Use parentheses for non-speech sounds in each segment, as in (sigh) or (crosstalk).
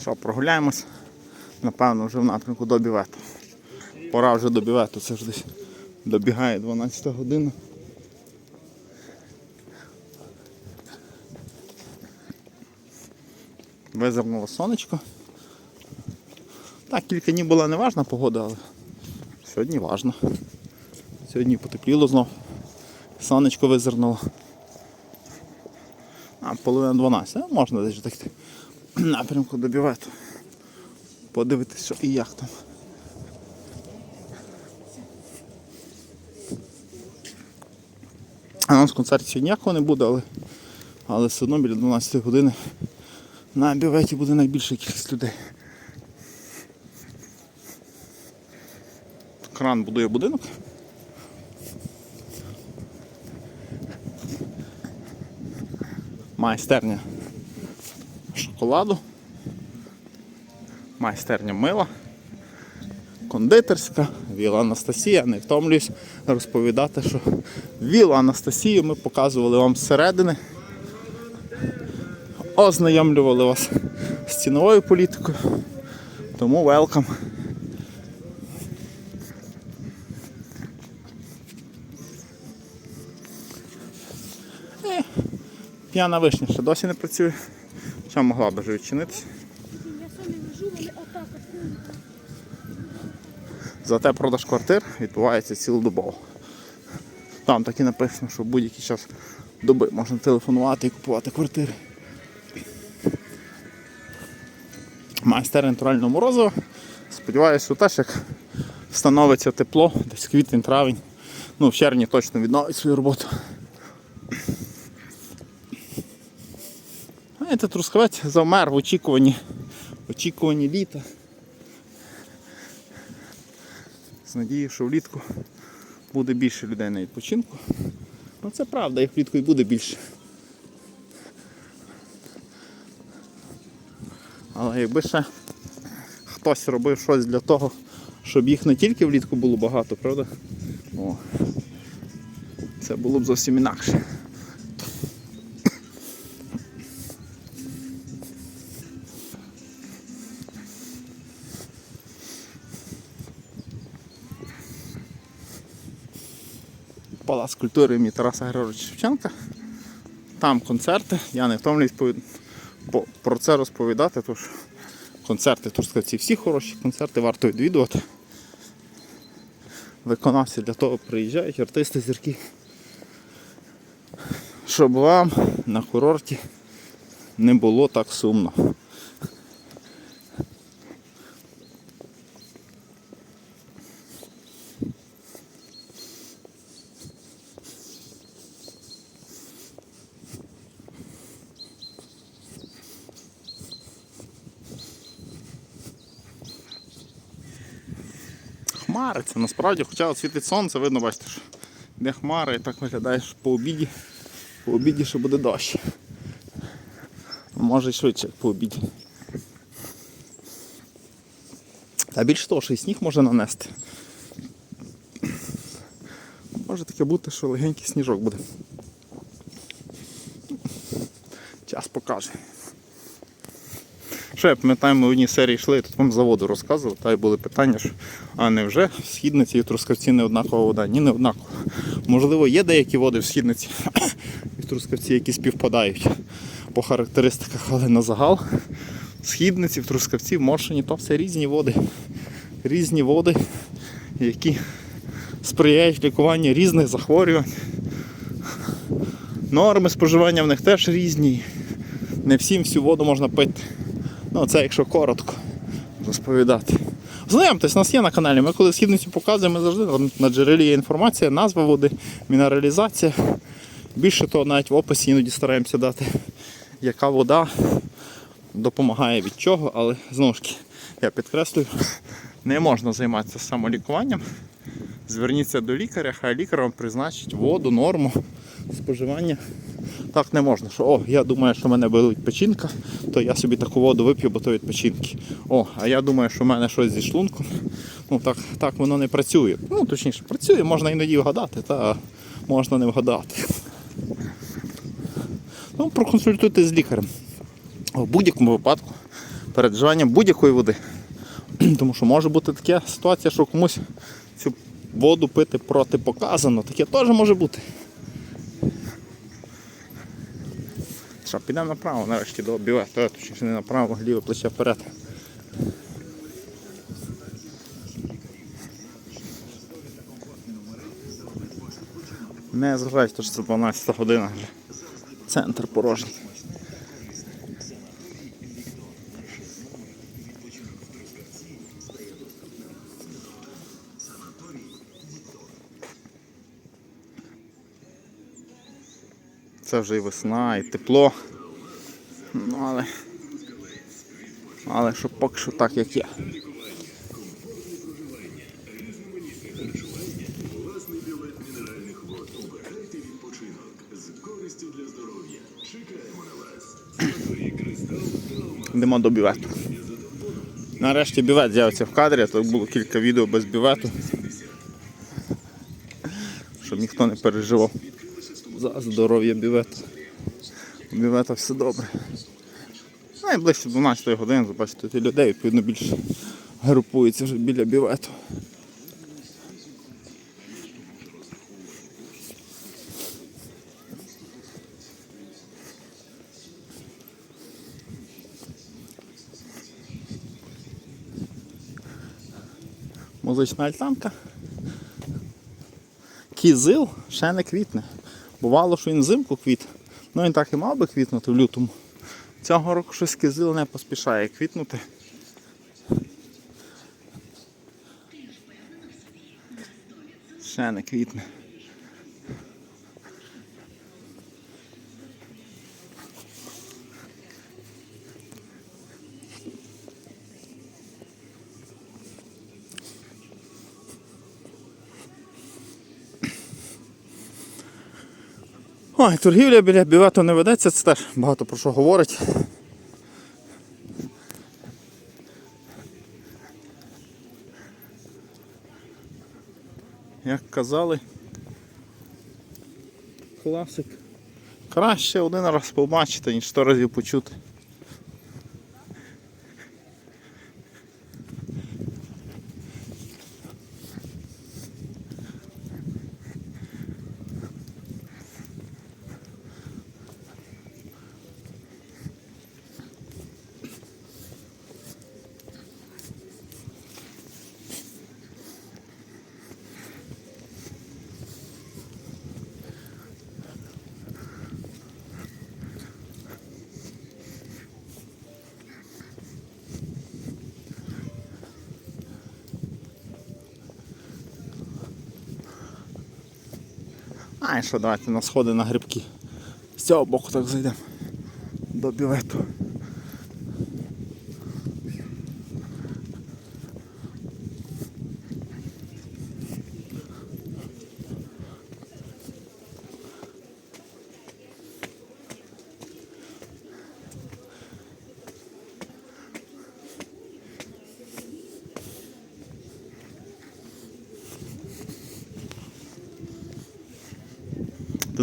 Що, прогуляємось? Напевно, вже в напрямку до бівету. Пора вже до бівету, це ж десь добігає 12 година. Визирнуло сонечко. Так, кілька днів була неважна погода, але сьогодні важна. Сьогодні потепліло знов. Сонечко визирнуло. А, половина 12. Можна десь так напрямку до бівету. Подивитися, що і як там. А нам з концертів ніякого не буде, але, але все одно біля 12 години на біветі буде найбільша кількість людей. Кран будує будинок. Майстерня шоколаду, майстерня мила, кондитерська, віла Анастасія. Не втомлююсь розповідати, що вілу Анастасію ми показували вам зсередини. Ознайомлювали вас з ціновою політикою. Тому. Е, П'яна вишня ще досі не працює. Хоча могла б вже відчинитися. Зате продаж квартир відбувається цілодобово. Там так і написано, що в будь-який час доби можна телефонувати і купувати квартири. Майстер натурального морозива. Сподіваюся, що теж як становиться тепло, десь квітень-травень. Ну, в червні точно відновить свою роботу. Знаєте, трускавець завмер в очікуванні, в очікуванні літа. З надією, що влітку буде більше людей на відпочинку. Ну це правда, їх влітку і буде більше. Але якби ще хтось робив щось для того, щоб їх не тільки влітку було багато, правда? О, це було б зовсім інакше. Палац культури імені Тараса Григоровича Шевченка. Там концерти. Я не втомлююсь по- про це розповідати, то ж концерти ці всі хороші, концерти варто відвідувати. Виконавці для того приїжджають, артисти зірки. Щоб вам на курорті не було так сумно. Хмари це насправді, хоча світить сонце, видно, бачите, що де хмари і так виглядає, що по обіді, по обіді ще буде дощ. Може й швидше, як по обіді. Та більше того, що і сніг може нанести. Може таке бути, що легенький сніжок буде. Час покаже. Ще я пам'ятаю, ми в одній серії йшли, тут вам заводу розказували, та й були питання, що а невже в східниці і в Трускавці не однакова вода? Ні, не однакова. Можливо, є деякі води в східниці (coughs) і в Трускавці, які співпадають по характеристиках, але на загал в східниці, в Трускавці, в Моршині, то все різні води. Різні води, які сприяють лікуванню різних захворювань. Норми споживання в них теж різні. Не всім всю воду можна пити. Ну, це якщо коротко розповідати. Знайомтесь, нас є на каналі. Ми коли східницю показуємо, ми завжди на джерелі є інформація, назва води, мінералізація. Більше того, навіть в описі іноді стараємося дати, яка вода допомагає від чого, але знову ж таки, я підкреслюю, не можна займатися самолікуванням. Зверніться до лікаря, хай лікар вам призначить воду, норму споживання. Так не можна, що о, я думаю, що в мене болить печінка, то я собі таку воду вип'ю, бо то від печінки. О, а я думаю, що в мене щось зі шлунком. Ну так, так воно не працює. Ну, точніше, працює, можна іноді вгадати, та можна не вгадати. Ну, проконсультуйтесь з лікарем. В будь-якому випадку перед будь-якої води. (clears throat) Тому що може бути така ситуація, що комусь цю воду пити протипоказано. Таке теж може бути. Що, підемо направо нарешті до біле, точніше не направо, ліве плече вперед. Не зважайте, що це 12 година. Центр порожній. Це вже і весна, і тепло. Ну, але. Але що поки що так, як є. Йдемо до бювету. Нарешті бювет з'явиться в кадрі, то було кілька відео без бювету. Щоб ніхто не переживав за здоров'я бювету. У бювета все добре. Найближче 12 години, бачите, ті людей, відповідно, більше групується вже біля бювету. Музична альтанка. Кізил ще не квітне. Бувало, що він взимку квіт. Ну він так і мав би квітнути в лютому. Цього року щось кизил не поспішає квітнути. Ще не квітне. Ой, торгівля біля бювету не ведеться, це теж багато про що говорить. Як казали, класик. Краще один раз побачити, ніж сто разів почути. Що, давайте на сходи на грибки. З цього боку так зайдемо до білету.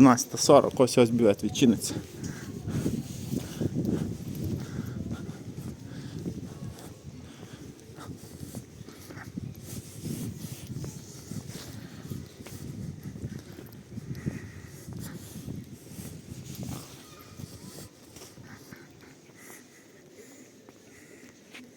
12.40, ось ось бюлет відчиниться.